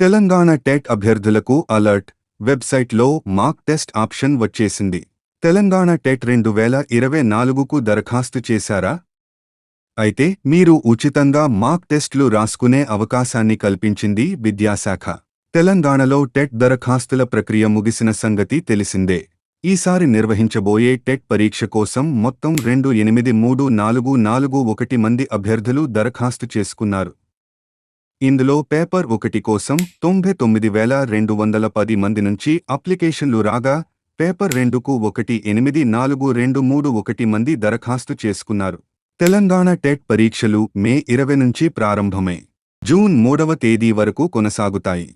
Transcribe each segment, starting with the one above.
Telangana TET అభ్యర్థులకు alert. వెబ్సైట్లో mock test option వచ్చేసింది. తెలంగాణ టెట్ రెండు వేల ఇరవై నాలుగుకు దరఖాస్తు చేశారా? అయితే మీరు ఉచితంగా మాక్ టెస్ట్లు రాసుకునే అవకాశాన్ని కల్పించింది విద్యాశాఖ. తెలంగాణలో టెట్ దరఖాస్తుల ప్రక్రియ ముగిసిన సంగతి తెలిసిందే. ఈసారి నిర్వహించబోయే టెట్ పరీక్ష కోసం మొత్తం రెండు ఎనిమిది మూడు నాలుగు నాలుగు ఒకటి మంది అభ్యర్థులు దరఖాస్తు చేసుకున్నారు. ఇందులో పేపర్ ఒకటి కోసం తొంభై తొమ్మిది వేల రెండు వందల పది మంది నుంచి అప్లికేషన్లు రాగా పేపర్ రెండుకు ఒకటి ఎనిమిది నాలుగు రెండు మూడు ఒకటి మంది దరఖాస్తు చేసుకున్నారు. తెలంగాణ టెట్ పరీక్షలు మే ఇరవై నుంచి ప్రారంభమై. జూన్ మూడవ తేదీ వరకు కొనసాగుతాయి.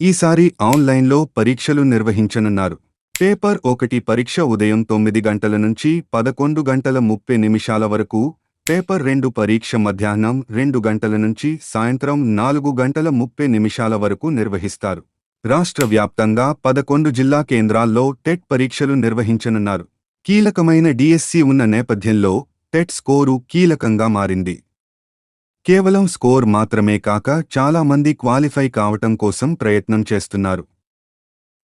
ఈసారి ఆన్లైన్లో పరీక్షలు నిర్వహించనున్నారు. పేపర్ ఒకటి పరీక్ష ఉదయం తొమ్మిది గంటల నుంచి పదకొండు గంటల ముప్పై నిమిషాల వరకు పేపర్ రెండు పరీక్ష మధ్యాహ్నం రెండు గంటల నుంచి సాయంత్రం నాలుగు గంటల ముప్పై నిమిషాల వరకు నిర్వహిస్తారు. రాష్ట్ర వ్యాప్తంగా పదకొండు జిల్లా కేంద్రాల్లో టెట్ పరీక్షలు నిర్వహించనున్నారు. కీలకమైన డిఎస్సి ఉన్న నేపథ్యంలో టెట్ స్కోరు కీలకంగా మారింది. కేవలం స్కోర్ మాత్రమే కాక చాలా మంది క్వాలిఫై కావటం కోసం ప్రయత్నం చేస్తున్నారు.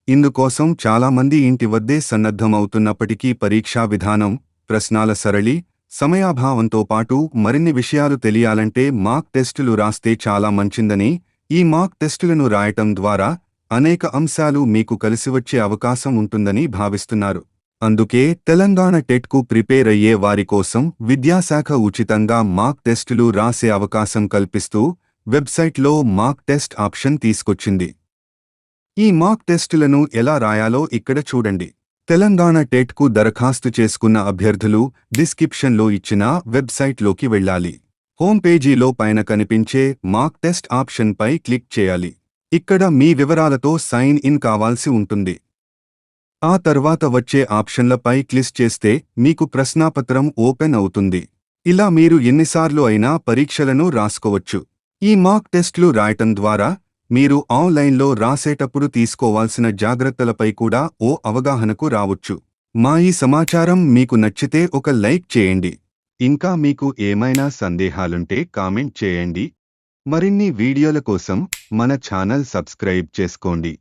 ఇందుకోసం చాలామంది ఇంటి వద్దే సన్నద్ధమవుతున్నప్పటికీ పరీక్షా విధానం ప్రశ్నాల సరళి సమయాభావంతో పాటు మరిన్ని విషయాలు తెలియాలంటే మాక్ టెస్టులు రాస్తే చాలా మంచిందని ఈ మాక్ టెస్టులను రాయటం ద్వారా అనేక అంశాలు మీకు కలిసివచ్చే అవకాశం ఉంటుందని భావిస్తున్నారు. అందుకే తెలంగాణ టెట్కు ప్రిపేర్ అయ్యే వారి కోసం విద్యాశాఖ ఉచితంగా మాక్ టెస్టులు రాసే అవకాశం కల్పిస్తూ వెబ్సైట్లో మాక్ టెస్ట్ ఆప్షన్ తీసుకొచ్చింది. ఈ మాక్ టెస్టులను ఎలా రాయాలో ఇక్కడ చూడండి. తెలంగాణ టెట్కు దరఖాస్తు చేసుకున్న అభ్యర్థులు డిస్క్రిప్షన్లో ఇచ్చిన వెబ్సైట్లోకి వెళ్ళాలి. హోమ్ పేజీలో పైన కనిపించే మాక్ టెస్ట్ ఆప్షన్పై క్లిక్ చేయాలి. ఇక్కడ మీ వివరాలతో సైన్ ఇన్ కావాల్సి ఉంటుంది. ఆ తర్వాత వచ్చే ఆప్షన్లపై క్లిక్ చేస్తే మీకు ప్రశ్నాపత్రం ఓపెన్ అవుతుంది. ఇలా మీరు ఎన్నిసార్లు అయినా పరీక్షలను రాసుకోవచ్చు. ఈ మాక్ టెస్ట్లు రాయటం ద్వారా మీరు ఆన్లైన్లో రాసేటప్పుడు తీసుకోవాల్సిన జాగ్రత్తలపై కూడా ఓ అవగాహనకు రావచ్చు. మా ఈ సమాచారం మీకు నచ్చితే ఒక లైక్ చేయండి. ఇంకా మీకు ఏమైనా సందేహాలుంటే కామెంట్ చేయండి. మరిన్ని వీడియోల కోసం మన ఛానల్ సబ్స్క్రైబ్ చేసుకోండి.